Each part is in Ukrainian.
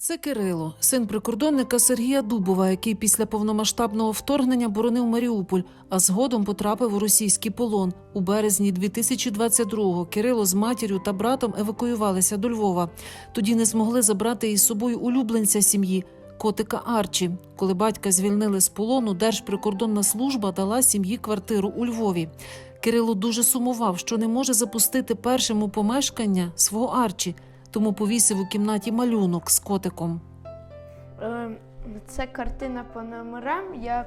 Це Кирило, син прикордонника Сергія Дубова, який після повномасштабного вторгнення боронив Маріуполь, а згодом потрапив у російський полон. У березні 2022-го Кирило з матір'ю та братом евакуювалися до Львова. Тоді не змогли забрати із собою улюбленця сім'ї котика Арчі. Коли батька звільнили з полону, Держприкордонна служба дала сім'ї квартиру у Львові. Кирило дуже сумував, що не може запустити першим у помешкання свого Арчі, тому повісив у кімнаті малюнок з котиком. Е, Це картина по номерам. Я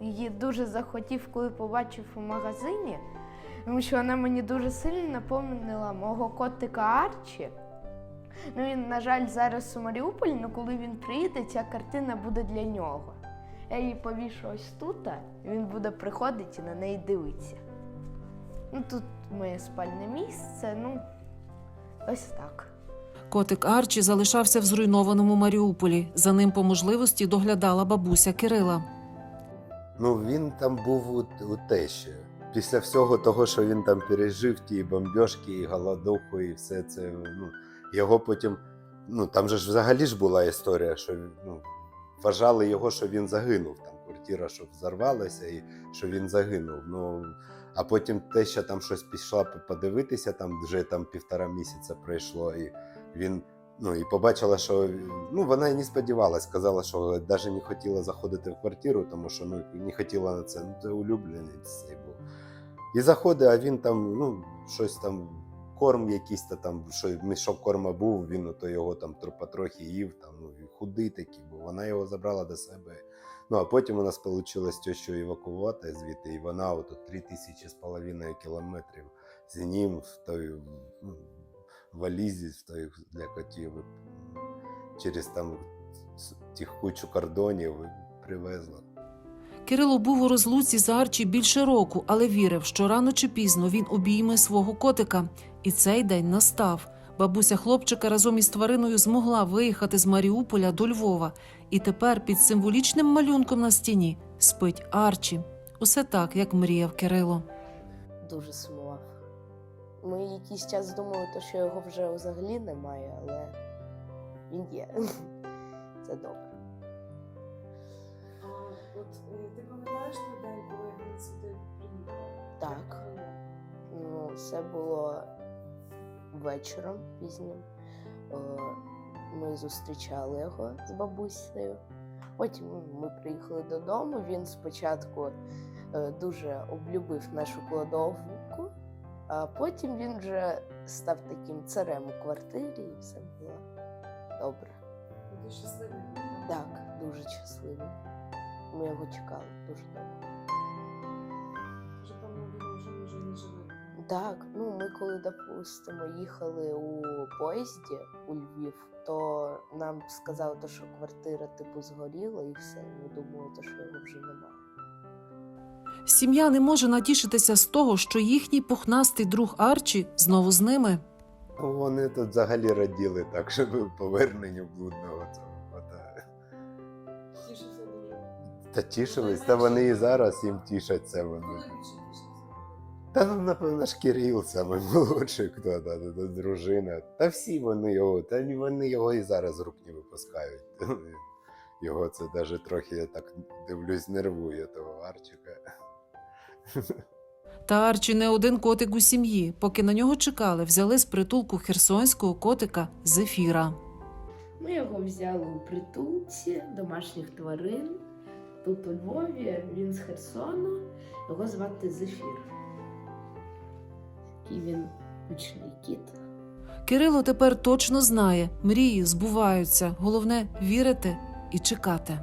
її дуже захотів, коли побачив у магазині, тому що вона мені дуже сильно напомнила мого котика Арчі. Ну, він, на жаль, зараз у Маріуполі, але коли він приїде, ця картина буде для нього. Я її повішу ось тут, і він буде приходити і на неї дивитися. Ну, тут моє спальне місце, ну, ось так. Котик Арчі залишався в зруйнованому Маріуполі. За ним по можливості доглядала бабуся Кирила. Ну, він там був у, у тещі. Після всього того, що він там пережив, ті бомбьошки, і голодуху, і все це. Ну, його потім. Ну, там же ж взагалі ж була історія, що ну, вважали його, що він загинув. Там квартира, що взорвалася, і що він загинув. Ну, а потім теща там щось пішла подивитися, там вже там півтора місяця пройшло, і він Ну і побачила, що ну вона і не сподівалась, казала, що навіть не хотіла заходити в квартиру, тому що ну не хотіла на це. Ну, це улюбленець цей був. І заходить, а він там, ну, щось там, корм якийсь та там, що мішок корма був, він то його там тро- потрохи їв, там, ну, худий такий був. Вона його забрала до себе. Ну, а потім у нас вийшло тещу евакувати звідти, і вона от три тисячі з половиною кілометрів з ним в той ну, валізі для котів через там тих кучу кордонів привезла. Кирило був у розлуці з Арчі більше року, але вірив, що рано чи пізно він обійме свого котика. І цей день настав. Бабуся хлопчика разом із твариною змогла виїхати з Маріуполя до Львова. І тепер під символічним малюнком на стіні спить Арчі. Усе так, як мріяв Кирило. дуже сумував. Ми якийсь час думали, то, що його вже взагалі немає, але він є. Це добре. А от е, ти пам'ятаєш той день, коли він сюди приїхав? Так. Ну, це було вечором пізнім. Е, Ми зустрічали його з бабусею. Потім ми приїхали додому. Він спочатку е, дуже облюбив нашу кладовку, а потім він вже став таким царем у квартирі і все було добре. Ти щасливий? Так, дуже щасливий. Ми його чекали дуже довго. Вже певно він вже може не живий. Так, ну ми коли, допустимо, їхали у поїзді у Львів, то нам сказали, то, що квартира типу згоріла і все. Ми думали, то, що його вже немає. Сім'я не може натішитися з того, що їхній пухнастий друг Арчі знову з ними. Вони тут взагалі раділи так, що поверненню блудного цього. Та тішились, та вони і зараз їм тішаться. Вони. Та ну, напевно, ж Кирил саме молодший, хто та, та, та дружина. Та всі вони його, та вони його і зараз з рук не випускають. Його це навіть трохи, я так дивлюсь, нервує того Арчика. Та Арчі не один котик у сім'ї. Поки на нього чекали, взяли з притулку херсонського котика Зефіра. Ми його взяли у притулці домашніх тварин. Тут у Львові він з Херсону. Його звати Зефір. Такий він гучний кіт. Кирило тепер точно знає, мрії збуваються. Головне вірити і чекати.